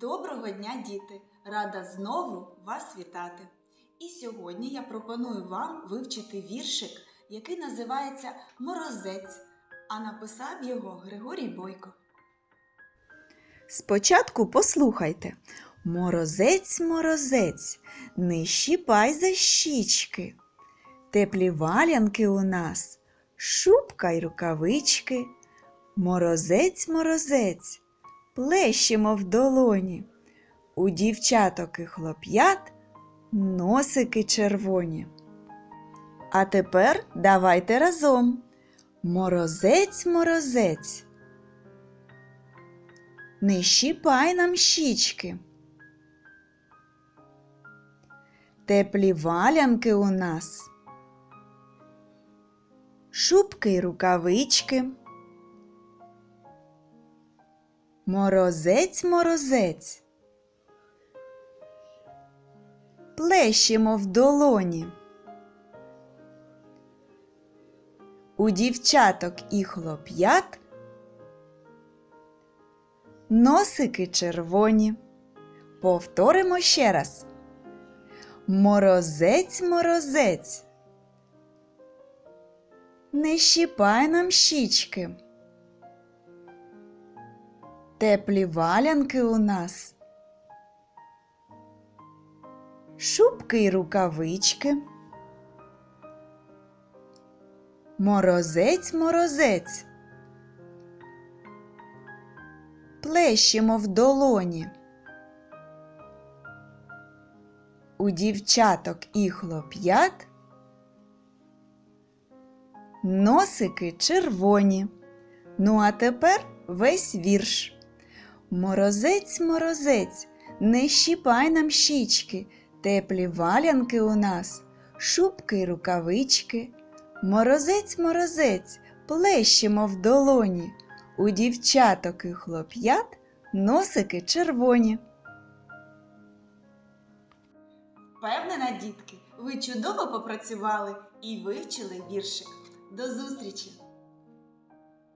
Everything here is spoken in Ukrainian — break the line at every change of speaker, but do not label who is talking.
Доброго дня, діти! Рада знову вас вітати! І сьогодні я пропоную вам вивчити віршик, який називається Морозець, а написав його Григорій Бойко.
Спочатку послухайте. Морозець, морозець, не щіпай за щічки. Теплі валянки у нас, шубка й рукавички. Морозець, морозець, плещемо в долоні. У дівчаток і хлоп'ят носики червоні. А тепер давайте разом. Морозець, морозець. Не щіпай нам щічки. Теплі валянки у нас. Шубки й рукавички. Морозець, морозець. Плещемо в долоні. У дівчаток і хлоп'ят Носики червоні. Повторимо ще раз. Морозець, морозець. Не щіпай нам щічки. Теплі валянки у нас. Шубки й рукавички. Морозець, морозець. плещемо в долоні. У дівчаток і хлоп'ят носики червоні. Ну, а тепер весь вірш. Морозець, морозець, не щіпай нам щічки, теплі валянки у нас, шубки й рукавички. Морозець, морозець, плещемо в долоні. У дівчаток і хлоп'ят носики червоні.
Впевнена, дітки, ви чудово попрацювали і вивчили віршик. До зустрічі!